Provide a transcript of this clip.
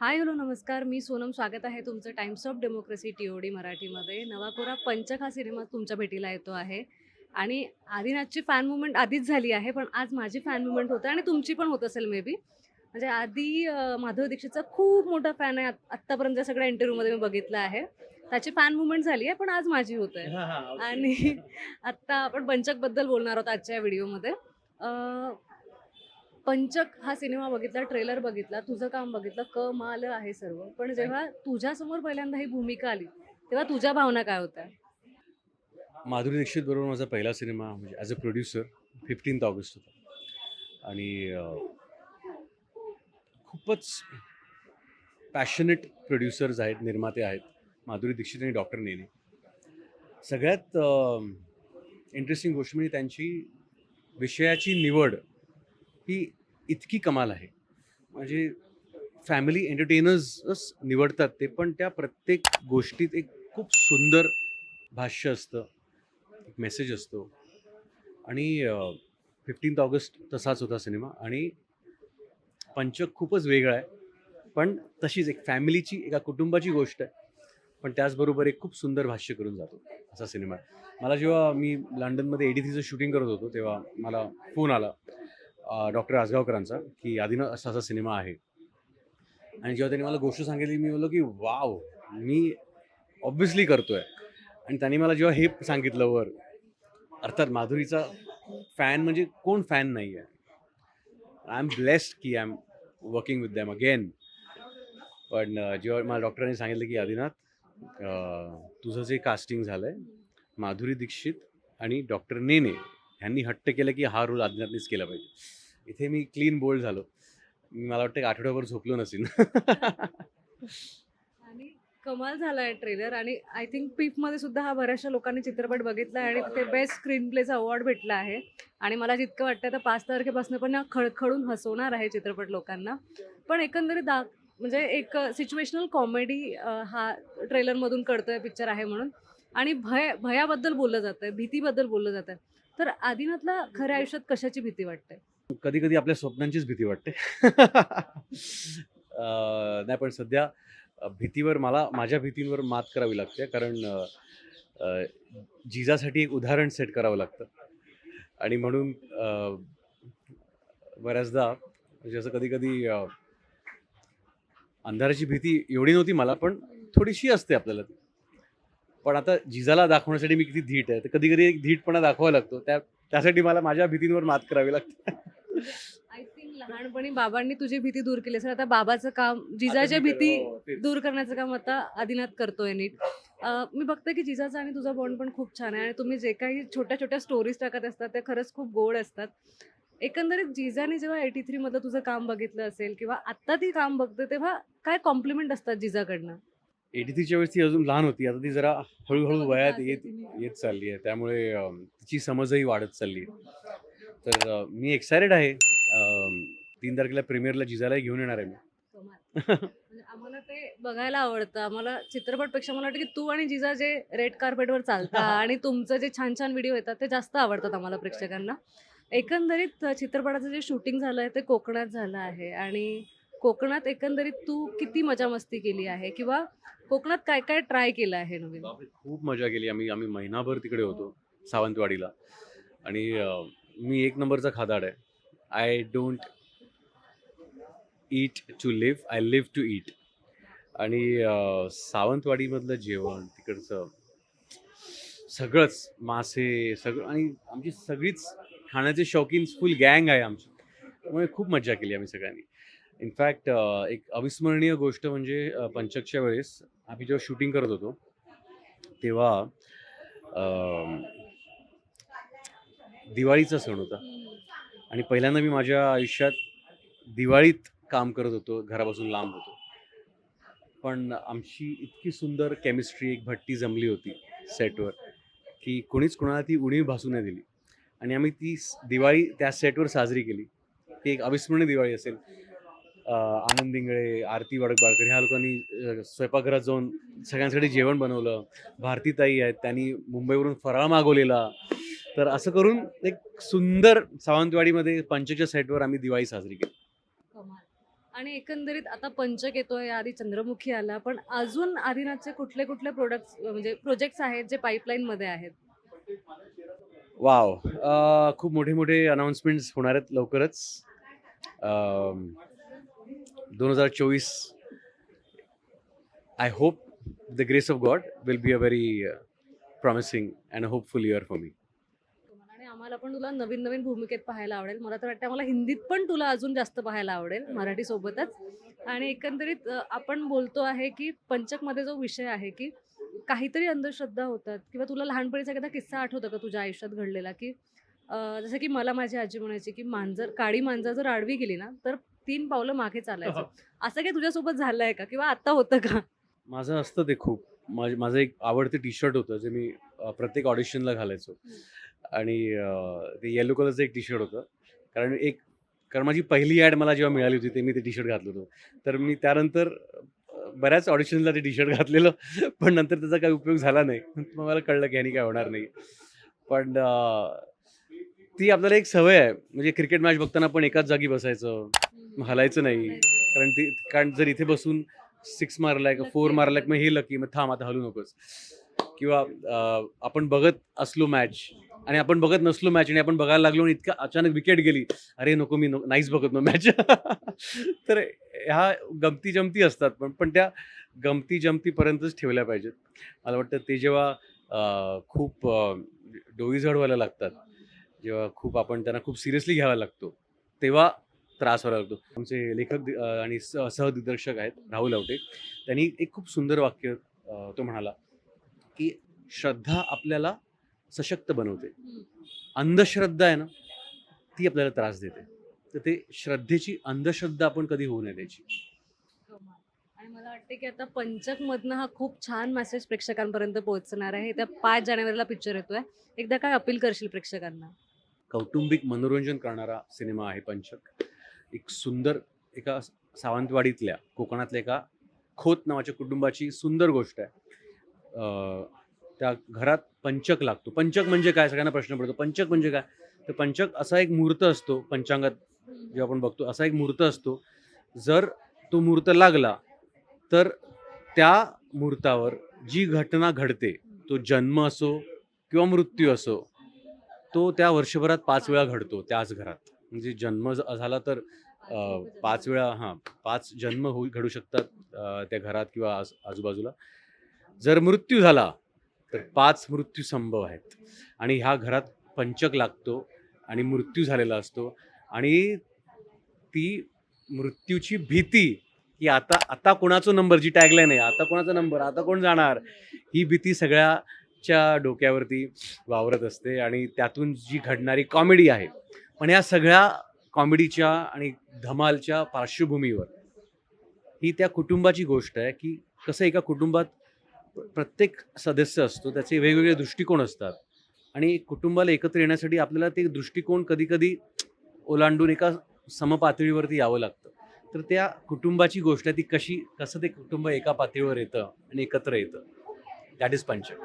Hi hello नमस्कार. मी सोनम स्वागत आहे तुमचं Times of Democracy T O D मराठीमध्ये. नवाकोरा पंचक हा सिनेमा तुमच्या भेटीला येतो आहे. आणि आदिनाथची फॅन मुवमेंट आधीच झाली आहे पण आज माझी फॅन मुवमेंट होतं आणि तुमची पण होत असेल मे बी म्हणजे आधी माधव दीक्षितचा खूप मोठा फॅन आहे. आत- आत्तापर्यंत सगळ्या इंटरव्ह्यूमध्ये मी बघितलं आहे त्याची फॅन मुवमेंट झाली आहे पण आज माझी होत आहे. आणि आत्ता आपण पंचकबद्दल बोलणार आहोत आजच्या व्हिडिओमध्ये पंचक हा सिनेमा बघितला ट्रेलर बघितला तुझं काम बघितलं कमाल आहे सर्व. पण जेव्हा तुझ्यासमोर पहिल्यांदा ही भूमिका आली तेव्हा तुझ्या भावना काय होत्या? माधुरी दीक्षित बरोबर माझा पहिला सिनेमा म्हणजे as a producer fifteenth August होता. आणि खूपच पॅशनेट प्रोड्युसर्स आहेत निर्माते आहेत माधुरी दीक्षित आणि डॉक्टर नेने. सगळ्यात इंटरेस्टिंग गोष्ट म्हणजे त्यांची विषयाची निवड ही इतकी कमाल आहे. म्हणजे फॅमिली एंटरटेनर्सच निवडतात ते पण त्या प्रत्येक गोष्टीत एक खूप सुंदर भाष्य असतं. एक मेसेज असतो. आणि फिफ्टीन्थ ऑगस्ट तसाच होता सिनेमा आणि पंचक खूपच वेगळा आहे. पण तशीच एक फॅमिलीची एका कुटुंबाची गोष्ट आहे. पण त्याचबरोबर एक खूप सुंदर भाष्य करून जातो असा सिनेमा मला जेव्हा मी लंडनमध्ये एडी थ्रीचं शूटिंग करत होतो तेव्हा मला फोन आला. डॉक्टर आसगावकरांचा की आधीनं असा असा सिनेमा आहे. आणि जेव्हा त्यांनी मला गोष्ट सांगितली मी बोललो की वाव मी ऑब्व्हियसली करतोय. आणि त्यांनी मला जेव्हा हे सांगितलं वर अर्थात माधुरीचा फॅन म्हणजे कोण फॅन नाही आहे आय एम ब्लेस्ड की I am working with them again पण जेव्हा मला डॉक्टरांनी सांगितलं की आदिनाथ तुझं जे कास्टिंग झालं आहे माधुरी दीक्षित आणि डॉक्टर नेने ह्यांनी हट्ट केलं की हा रोल आदिनाथनीच केला पाहिजे. इथे मी क्लीन बोल्ड झालो. मला वाटतं एक आठवड्याभर झोपलो नसेल आणि कमाल झाला आहे ट्रेलर आणि आय थिंक पीपमध्ये सुद्धा हा बऱ्याचशा लोकांनी चित्रपट बघितला आहे आणि तिथे बेस्ट स्क्रीन प्लेचा अवॉर्ड भेटला आहे. आणि मला जितकं वाटतं तर पाच तारखेपासून पण खळखळून हसवणार आहे चित्रपट लोकांना. पण एकंदरीत दा म्हणजे एक सिच्युएशनल कॉमेडी हा ट्रेलरमधून कळतोय पिक्चर आहे म्हणून. आणि भय भयाबद्दल बोललं जातं आहे भीतीबद्दल बोललं जातं आहे तर आदिनाथला खऱ्या आयुष्यात कशाची भीती वाटते? कधी कधी आपल्या स्वप्नांचीच भीती वाटते. नाही पण सध्या भीतीवर मला माझ्या भीतींवर मात करावी लागते. कारण जिजासाठी एक उदाहरण सेट करावं लागतं. आणि म्हणून बऱ्याचदा म्हणजे असं कधी कधी अंधाराची भीती एवढी नव्हती मला पण थोडीशी असते आपल्याला ती. पण आता जिजाला दाखवण्यासाठी मी किती धीट आहे. तर कधी कधी एक धीटपणा दाखवावा लागतो. त्या त्यासाठी मला माझ्या भीतींवर मात करावी लागते. आय थिंक लहानपणी बाबांनी तुझी भीती दूर केली असेल. आता बाबाचं काम जिजाच्या भीती हो. दूर करण्याचं काम आता आदिनाथ करतोय नीट. मी बघते की जिजाचा आणि तुझा बॉन्ड पण खूप छान आहे आणि तुम्ही जे काही छोट्या छोट्या स्टोरीज टाकत असतात त्या खरंच खूप गोड असतात. एकंदरीत जिजाने जेव्हा एटी थ्री मधलं तुझं काम बघितलं असेल किंवा आत्ता ती काम बघते तेव्हा काय कॉम्प्लिमेंट असतात जिजाकडनं? एटी थ्रीच्या वेळेस ती अजून लहान होती. आता ती जरा हळूहळू वयात येत. येत चालली आहे. त्यामुळे तिची समजही वाढत चालली आहे. तर मी एक्सायटेड आहे. तीन तारखेला प्रीमियरला जिजालाही घेऊन येणार आहे मी. म्हणजे आम्हाला ते बघायला आवडतं. आम्हाला चित्रपटपेक्षा मला वाटतं की तू आणि जिजा जे रेड कार्पेटवर चालता आणि तुमचं जे छान छान व्हिडिओ येतात ते जास्त आवडतात आम्हाला प्रेक्षकांना. एकंदरीत चित्रपटाचं जे शूटिंग झालं आहे ते कोकणात झालं आहे. आणि कोकणात एकंदरीत तू किती मजा मस्ती केली आहे? किंवा कोकणात काय काय ट्राय केलं आहे नवीन? खूप मजा केली. आम्ही आम्ही महिनाभर तिकडे होतो सावंतवाडीला. आणि अं, मी एक नंबरचा खादाड आहे. I don't eat to live I live to eat आणि अं, सावंतवाडीमधलं जेवण तिकडचं सगळंच मासे सगळं आणि आमची सगळीच खाण्याचे शौकीन फुल गँग आहे आमची. त्यामुळे खूप मजा केली आम्ही सगळ्यांनी. इनफॅक्ट एक अविस्मरणीय गोष्ट म्हणजे पंचकच्या वेळेस आम्ही जेव्हा शूटिंग करत होतो तेव्हा दिवाळीचा सण होता. आणि पहिल्यांदा मी माझ्या आयुष्यात दिवाळीत काम करत होतो घरापासून लांब होतो. पण आमची इतकी सुंदर केमिस्ट्री एक भट्टी जमली होती सेटवर की कोणीच कोणाला ती उणीव भासू नाही दिली. आणि आम्ही ती दिवाळी त्या सेटवर साजरी केली. ती एक अविस्मरणीय दिवाळी असेल. आनंद इंगळे आरती वडकबाळकर ह्या लोकांनी स्वयंपाकघरात जाऊन सगळ्यांसाठी जेवण बनवलं. भारतीताई आहेत त्यांनी मुंबईवरून फराळ मागवलेला. तर असं करून एक सुंदर सावंतवाडीमध्ये पंचच्या सेटवर आम्ही दिवाळी साजरी केली. आणि एकंदरीत आता पंचक येतोय आधी चंद्रमुखी आला पण अजून आदिनाथचे कुठले कुठले प्रोडक्ट्स म्हणजे प्रोजेक्ट्स आहेत जे pipeline मध्ये आहेत? वाव खूप मोठे मोठे अनाउन्समेंट्स होणार आहेत लवकरच. दोन हजार चोवीस I hope the grace of God will be a very promising and hopeful year for me आणि आम्हाला पण तुला नवीन नवीन भूमिकेत पाहायला आवडेल. मला तर वाटतं मला हिंदीत पण तुला अजून जास्त पाहायला आवडेल मराठी सोबतच. आणि एकंदरीत आपण बोलतो आहे की पंचकमध्ये जो विषय आहे की काहीतरी अंधश्रद्धा होतात किंवा तुला लहानपणीचा एखादा किस्सा आठवतो का तुझ्या आयुष्यात घडलेला की जसं की मला माझी आजी म्हणायची की मांजर काळी मांजर जर आडवी गेली ना तर तीन पावलं मागे चालायचं. असं काही तुझ्यासोबत झालंय का? किंवा आता होतं का? माझं असतं ते खूप. माझ माझं एक आवडतं टी शर्ट होतं जे मी प्रत्येक ऑडिशनला घालायचो. आणि ते येलो कलरचं एक टी शर्ट होतं. कारण एक कारण माझी पहिली ॲड मला जेव्हा मिळाली होती ते मी ते टी शर्ट घातलं होतं. तर मी त्यानंतर बऱ्याच ऑडिशनला ते टी शर्ट घातलेलं. पण नंतर त्याचा काही उपयोग झाला नाही. मग मला कळलं की ह्यानी काय होणार नाही. पण ती आपल्याला एक सवय आहे. म्हणजे क्रिकेट मॅच बघताना पण एकाच जागी बसायचं. मग हलायचं नाही. कारण ते कारण जर इथे बसून सिक्स मारलाय का फोर मारलाय मग हे लकी मग थांब आता हलू नकोस. किंवा आपण बघत असलो मॅच आणि आपण बघत नसलो मॅच आणि आपण बघायला लागलो आणि इतका अचानक विकेट गेली. अरे नको मी नो- नाहीच बघत मग मॅच तर ह्या गमती जमती असतात. पण पण त्या गमती जमतीपर्यंतच ठेवल्या पाहिजेत. मला वाटतं ते जेव्हा खूप डोईझड व्हायला लागतात जेव्हा खूप आपण त्यांना खूप सिरियसली घ्यावा लागतो तेव्हा त्रास व्हायला लागतो. आमचे लेखक आणि स- सहदिग्दर्शक आहेत राहुल आवटे. त्यांनी एक खूप सुंदर वाक्य तो म्हणाला की श्रद्धा आपल्याला सशक्त बनवते. अंधश्रद्धा आहे ना ती आपल्याला त्रास देते. तर ते श्रद्धेची अंधश्रद्धा आपण कधी होऊ नये त्याची. हो, हो. आणि मला वाटते की आता पंचक मधनं हा खूप छान मेसेज प्रेक्षकांपर्यंत पोहोचणार आहे. त्या पाच जानेवारीला पिक्चर येतोय. एकदा काय अपील करशील प्रेक्षकांना? कौटुंबिक मनोरंजन करणारा सिनेमा आहे पंचक. एक सुंदर एका सावंतवाडीतल्या कोकणातल्या एका खोत नावाच्या कुटुंबाची सुंदर गोष्ट आहे. त्या घरात पंचक लागतो. पंचक म्हणजे काय? सगळ्यांना प्रश्न पडतो. पंचक म्हणजे काय? तर पंचक असा एक मुहूर्त असतो पंचांगात जेव्हा आपण बघतो असा एक मुहूर्त असतो. जर तो मुहूर्त लागला तर त्या मुहूर्तावर जी घटना घडते तो जन्म असो किंवा मृत्यू असो तो त्या वर्षभरात पाच वेळा घडतो त्याच घरात. म्हणजे जन्म ज- झाला तर पाच वेळा हां पाच जन्म होऊ घडू शकतात त्या घरात किंवा आज आजूबाजूला. जर मृत्यू झाला तर पाच मृत्यू संभव आहेत. आणि ह्या घरात पंचक लागतो आणि मृत्यू झालेला असतो. आणि ती मृत्यूची भीती की आता आता कोणाचा नंबर? जी टॅगलाईन आहे आता कोणाचा नंबर? आता कोण जाणार? ही भीती सगळ्या च्या डोक्यावरती वावरत असते आणि त्यातून जी घडणारी कॉमेडी आहे पण या सगळ्या कॉमेडीच्या आणि धमालच्या पार्श्वभूमीवर ही त्या कुटुंबाची गोष्ट आहे की कसं एका कुटुंबात प्रत्येक सदस्य असतो त्याचे वेगवेगळे दृष्टिकोन असतात आणि कुटुंबाला एकत्र येण्यासाठी आपल्याला ते दृष्टिकोन कधीकधी ओलांडून एका समपातळीवरती यावं लागतं. तर त्या कुटुंबाची गोष्ट आहे ती कशी कसं ते कुटुंब एका पातळीवर येतं आणि एकत्र येतं? That is Panchak